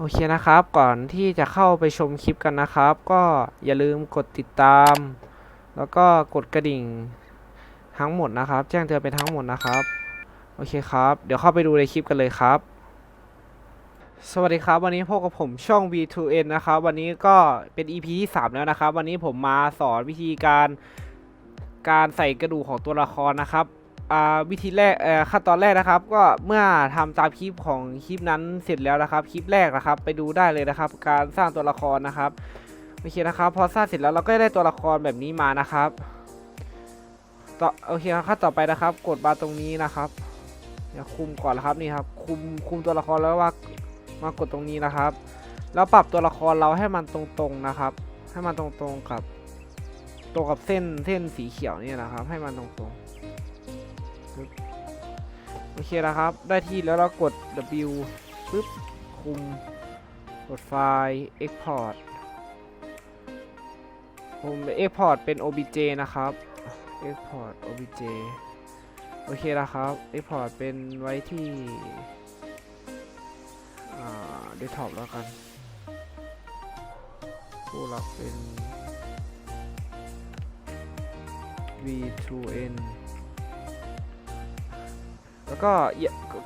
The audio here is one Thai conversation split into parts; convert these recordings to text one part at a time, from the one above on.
โอเคนะครับ ก่อนที่จะเข้าไปชมคลิปกันนะครับ ก็อย่าลืมกดติดตาม แล้วก็กดกระดิ่งทั้งหมดนะครับ แจ้งเตือนเป็นทั้งหมดนะครับ โอเคครับ เดี๋ยวเข้าไปดูในคลิปกันเลยครับ สวัสดีครับวันนี้พบกับผมช่อง V2N นะครับ วันนี้ก็เป็น EP ที่3แล้วนะครับ วันนี้ผมมาสอนวิธีการการใส่กระดูกของตัวละครนะครับ วิธีแรกขั้นตอนแรกนะครับ ก็เมื่อทำตามคลิปของคลิปนั้นเสร็จแล้วนะครับ คลิปแรกนะครับ ไปดูได้เลยนะครับ การสร้างตัวละครนะครับโอเคนะครับ พอสร้างเสร็จแล้วเราก็ได้ตัวละครแบบนี้มานะครับต่อโอเคครับขั้นต่อไปนะครับ กดมาตรงนี้นะครับเดี๋ยวคุมก่อนนะครับนี่ครับ คุมคุมตัวละครแล้วว่ามากดตรงนี้นะครับ แล้วปรับตัวละครเราให้มันตรงๆนะครับ ให้มันตรงๆกับ ตรงกับเส้นเส้นสีเขียวนี่นะครับ ให้มันตรงๆ โอเคนะครับ ได้ที่แล้วเรากด W ปึ๊บคุม กดไฟล์ Export ผม Export เป็น OBJ นะครับ Export OBJ โอเคนะครับ Export เป็นไว้ที่อ่า Desktop แล้วกันผู้รับเป็น V2N แล้วก็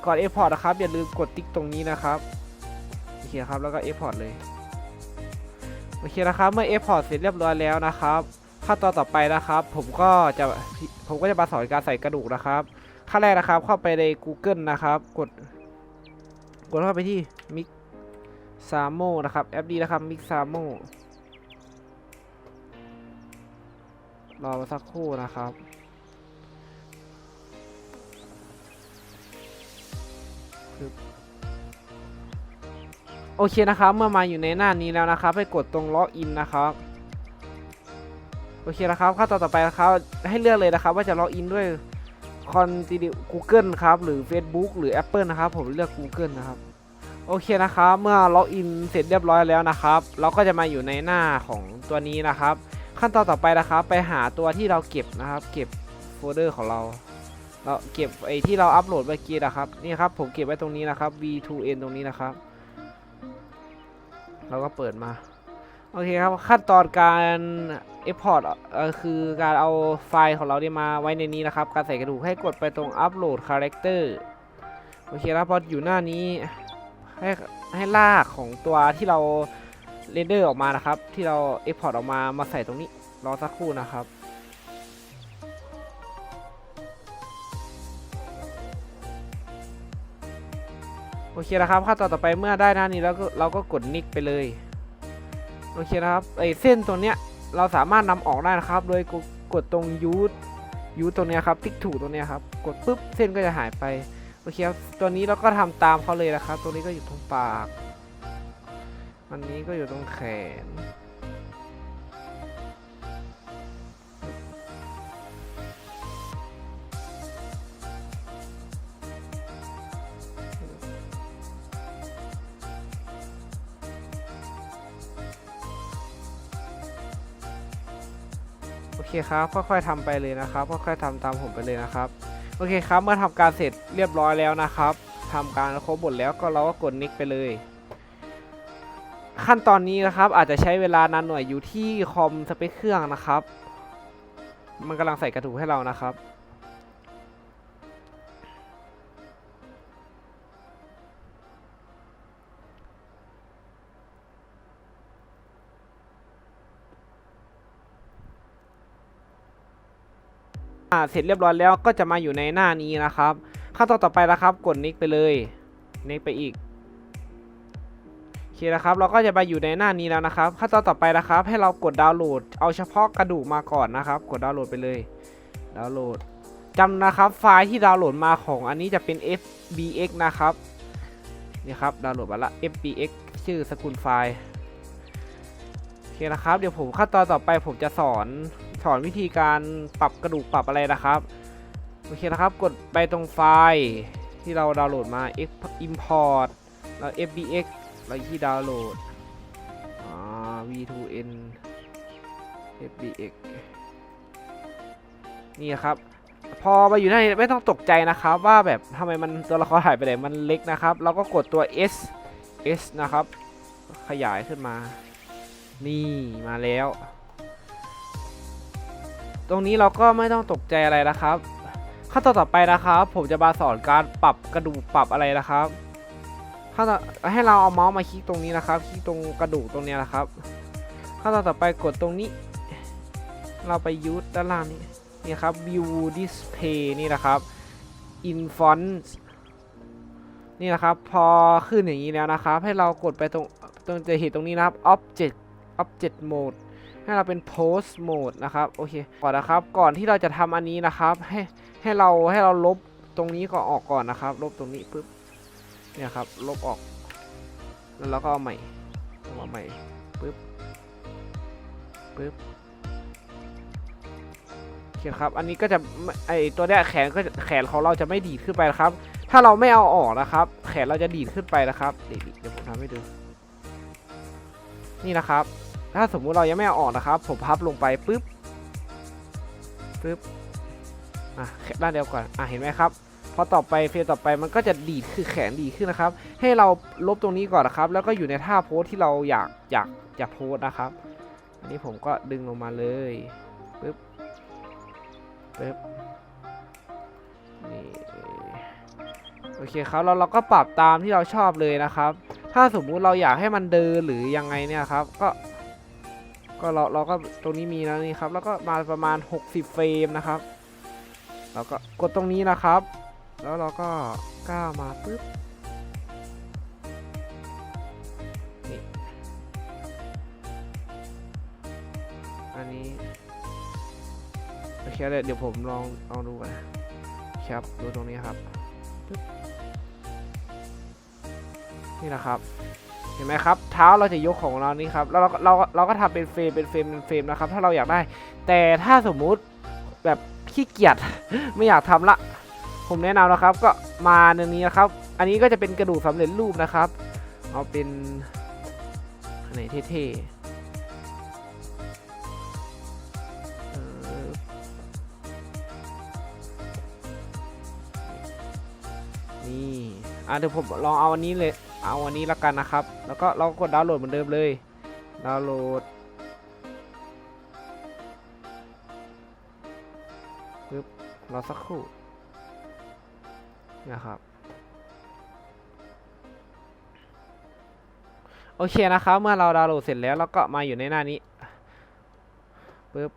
ก่อน Export นะครับ อย่าลืมกดติ๊กตรงนี้นะครับ โอเคครับ แล้วก็ Export เลย โอเคนะครับ เมื่อ Export เสร็จเรียบร้อยแล้วนะครับ ขั้นตอนต่อไปนะครับ ผมก็จะผมก็จะมาสอนการใส่กระดูกนะครับ ขั้นแรกนะครับ เข้าไปใน Google นะครับ กด กดเข้าไปที่ Mix Samo นะครับ แอปดีนะครับ Mix Samo รอมาสักครู่นะครับ โอเคนะครับ เมื่อมาอยู่ในหน้านี้แล้วนะครับ ให้กดตรงล็อกอินนะครับ โอเคนะครับขั้นตอนต่อไปนะครับ ให้เลือกเลยนะครับ ว่าจะล็อกอินด้วยคอนติดิ Google ครับ หรือ Facebook หรือ Apple นะครับ ผมเลือก Google นะครับ โอเคนะครับ เมื่อล็อกอินเสร็จเรียบร้อยแล้วนะครับ เราก็จะมาอยู่ในหน้าของตัวนี้นะครับ ขั้นตอนต่อไปนะครับ ไปหาตัวที่เราเก็บนะครับ เก็บโฟลเดอร์ของเรา เราเก็บไอ้ที่เราอัปโหลดเมื่อกี้นะครับนี่ครับผมเก็บไว้ตรงนี้นะครับ v2n ตรงนี้นะครับ เราก็เปิดมาโอเคครับขั้นตอนการ Export เอ่อคือการเอาไฟล์ของเราเนี่ยมาไว้ในนี้นะครับ การใส่กระดูกให้กดไปตรง Upload Character โอเคครับพออยู่หน้านี้ให้ให้ลากของตัวที่เราเรนเดอร์ออกมานะครับ ที่เรา Export ออกมามาใส่ตรงนี้รอสักครู่นะครับ เคนะครับขั้นตอนต่อไปเมื่อได้หน้านี้แล้วก็เราก็กดนิกไปเลยโอเคนะครับไอเส้นตัวเนี้ยเราสามารถนำออกได้นะครับ โดยกดตรงยูทยูทตรงเนี้ยครับติ๊กถูกตรงเนี้ยครับกดปุ๊บเส้นก็จะหายไปโอเคครับตัวนี้เราก็ทำตามเขาเลยนะครับ ตัวนี้ก็อยู่ตรงปาก อันนี้ก็อยู่ตรงแขน เคครับค่อยๆทำไปเลยนะครับค่อยๆทำตามผมไปเลยนะครับโอเคครับเมื่อทำการเสร็จเรียบร้อยแล้วนะครับทำการครบหมดแล้วก็เราก็กดนิกไปเลย ขั้นตอนนี้นะครับอาจจะใช้เวลานานหน่อยอยู่ที่คอมสเปคเครื่องนะครับ มันกำลังใส่กระถูกให้เรานะครับ เสร็จเรียบร้อยแล้วก็จะมาอยู่ในหน้านี้นะครับ ขั้นตอนต่อไปนะครับ กดนิกไปเลยนิกไปอีกโอเคนะครับเราก็จะมาอยู่ในหน้านี้แล้วนะครับ ขั้นตอนต่อไปนะครับ ให้เรากดดาวน์โหลด เอาเฉพาะกระดูกมาก่อนนะครับ กดดาวน์โหลดไปเลย ดาวน์โหลดจำนะครับไฟล์ที่ดาวน์โหลดมาของอันนี้จะเป็น fbx นะครับนี่ครับดาวน์โหลดมาละ fbx ชื่อสกุลไฟล์โอเคนะครับ เดี๋ยวผมขั้นตอนต่อไปผมจะสอน สอนวิธีการปรับกระดูกปรับอะไรนะครับ โอเคนะครับ กดไปตรงไฟล์ที่เราดาวน์โหลดมา import แล้ว fbx แล้วที่ดาวน์โหลดอ่า v2n fbx นี่ครับ พอมาอยู่ในไม่ต้องตกใจนะครับ ว่าแบบทำไมมันตัวละครหายไปไหนมันเล็กนะครับ เราก็กดตัว s s นะครับ ขยายขึ้นมา นี่มาแล้ว รงนี้เราก็ไม่ต้องตกใจอะไรนะครับ ขั้นตอนต่อไปนะครับ ผมจะมาสอนการปรับกระดูกปรับอะไรนะครับขั้นตอนให้เราเอาเมาส์มาคลิกตรงนี้นะครับคลิกตรงกระดูกตรงนี้นะครับ ขั้นตอนต่อไปกดตรงนี้ เราไปยูทด้านล่างนี้นี่ครับ view display นี่นะครับ in font นี่นะครับ พอขึ้นอย่างนี้แล้วนะครับ ให้เรากดไปตรงตรงจะเห็นตรงนี้นะครับ object object mode ให้เราเป็น post mode นะครับ โอเค ก่อนนะครับ ก่อนที่เราจะทำอันนี้นะครับ ให้ให้เราให้เราลบตรงนี้ก็ออกก่อนนะครับ ลบตรงนี้ปุ๊บ เนี่ยครับ ลบออก แล้วเราก็เอาใหม่เอาใหม่ปุ๊บปุ๊บโอเคครับ อันนี้ก็จะไอตัวเนี้ยแขนก็จะแขนของเราจะไม่ดีดขึ้นไปนะครับ ถ้าเราไม่เอาออกนะครับ แขนเราจะดีดขึ้นไปนะครับดี๋ยวเดี๋ยวผมทำให้ดู นี่นะครับ ถ้าสมมุติเรายังไม่เอาออกนะครับ ผมพับลงไปปุ๊บปุ๊บอะแค่ด้านเดียวก่อนอะเห็นไหมครับพอต่อไปเฟสต่อไปมันก็จะดีดคือแขนดีขึ้นนะครับ ให้เราลบตรงนี้ก่อนนะครับ แล้วก็อยู่ในท่าโพสที่เราอยากอยากอยากโพสนะครับ อันนี้ผมก็ดึงลงมาเลยปึ๊บปึ๊บนี่โอเคครับแล้วเราก็ปรับตามที่เราชอบเลยนะครับ ถ้าสมมุติเราอยากให้มันเดินหรือยังไงเนี่ยครับ ก็ ก็เราเราก็ตรงนี้มีแล้วนี่ครับ แล้วก็มาประมาณ 60 เฟรมนะครับแล้วก็กดตรงนี้นะครับ แล้วเราก็ก้าวมาปึ๊บนี่อันนี้โอเคเลยเดี๋ยวผมลองลองดูก่อนะครับดูตรงนี้ครับปึ๊บนี่นะครับ เห็นไหมครับเท้าเราจะยกของเรานี่ครับแล้วเราเราก็เราก็ทำเป็นเฟรมเป็นเฟรมเป็นเฟรมนะครับ ถ้าเราอยากได้ แต่ถ้าสมมุติแบบขี้เกียจไม่อยากทำละ ผมแนะนำนะครับ ก็มาในนี้นะครับ อันนี้ก็จะเป็นกระดูกสำเร็จรูปนะครับ เอาเป็นอันไหนเท่ๆนี่อะเดี๋ยวผมลองเอาอันนี้เลย เอาอันนี้ละกันนะครับ แล้วก็เราก็ดดาวน์โหลดเหมือนเดิมเลย ดาวน์โหลดปึ๊บรอสักครู่นะครับโอเคนะครับ เมื่อเราดาวน์โหลดเสร็จแล้วเราก็มาอยู่ในหน้านี้ปึ๊บ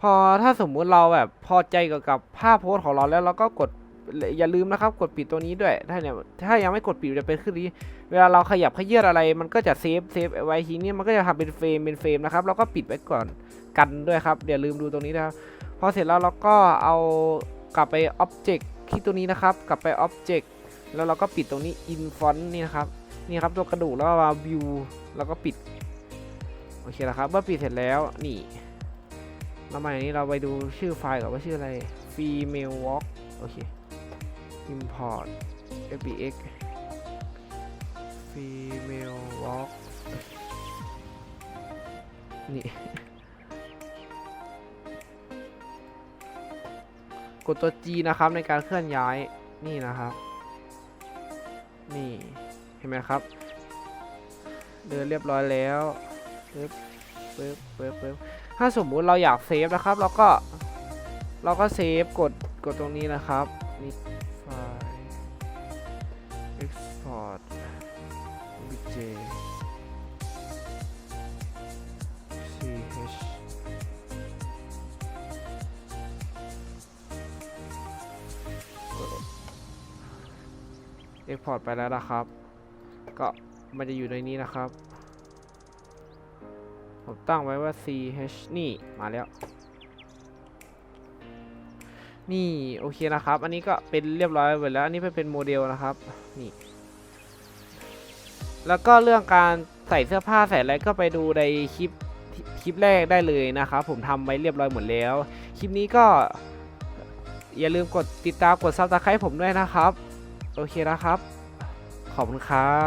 พอถ้าสมมุติเราแบบพอใจกับภาพโพสของเราแล้วเราก็กด อย่าลืมนะครับกดปิดตัวนี้ด้วย ถ้าเนี่ยถ้ายังไม่กดปิดจะเป็นขึ้นนี้ เวลาเราขยับขยื่นอะไร มันก็จะเซฟเซฟไว้ทีนี้มันก็จะทำเป็นเฟรมเป็นเฟรมนะครับเราก็ปิดไว้ก่อนกันด้วยครับอย่าลืมดูตรงนี้นะครับ พอเสร็จแล้วเราก็เอากลับไป Object ที่ตัวนี้นะครับ กลับไป Object แล้วเราก็ปิดตรงนี้ In Font นี่นะครับนี่ครับตัวกระดูกแล้วก็มา View แล้วก็ปิดโอเคแล้วครับเมื่อปิดเสร็จแล้วนี่แล้วมาอย่างนี้เราไปดูชื่อไฟล์ก่อนว่าชื่ออะไร Female Walk โอเค Import fbx Female Walk นี่ กดตัว G นะครับในการเคลื่อนย้ายนี่นะครับ นี่ เห็นไหมครับ เดินเรียบร้อยแล้วปึ๊บปึ๊บปึ๊บปึ๊บถ้าสมมุติเราอยากเซฟนะครับ เราก็ เราก็เซฟกด กดตรงนี้นะครับนี่ ch เอ็กพอร์ตไปแล้วนะครับ ก็มันจะอยู่ในนี้นะครับ ผมตั้งไว้ว่า ch นี่มาแล้ว นี่ โอเคนะครับ อันนี้ก็เป็นเรียบร้อยหมดแล้ว อันนี้เป็นโมเดลนะครับ นี่ แล้วก็เรื่องการใส่เสื้อผ้าใส่อะไรก็ไปดูในคลิปคลิปแรกได้เลยนะครับผมทำไว้เรียบร้อยหมดแล้ว คลิปนี้ก็ อย่าลืมกดติดตามกดซับสไครต์ผมด้วยนะครับ โอเคนะครับ ขอบคุณครับ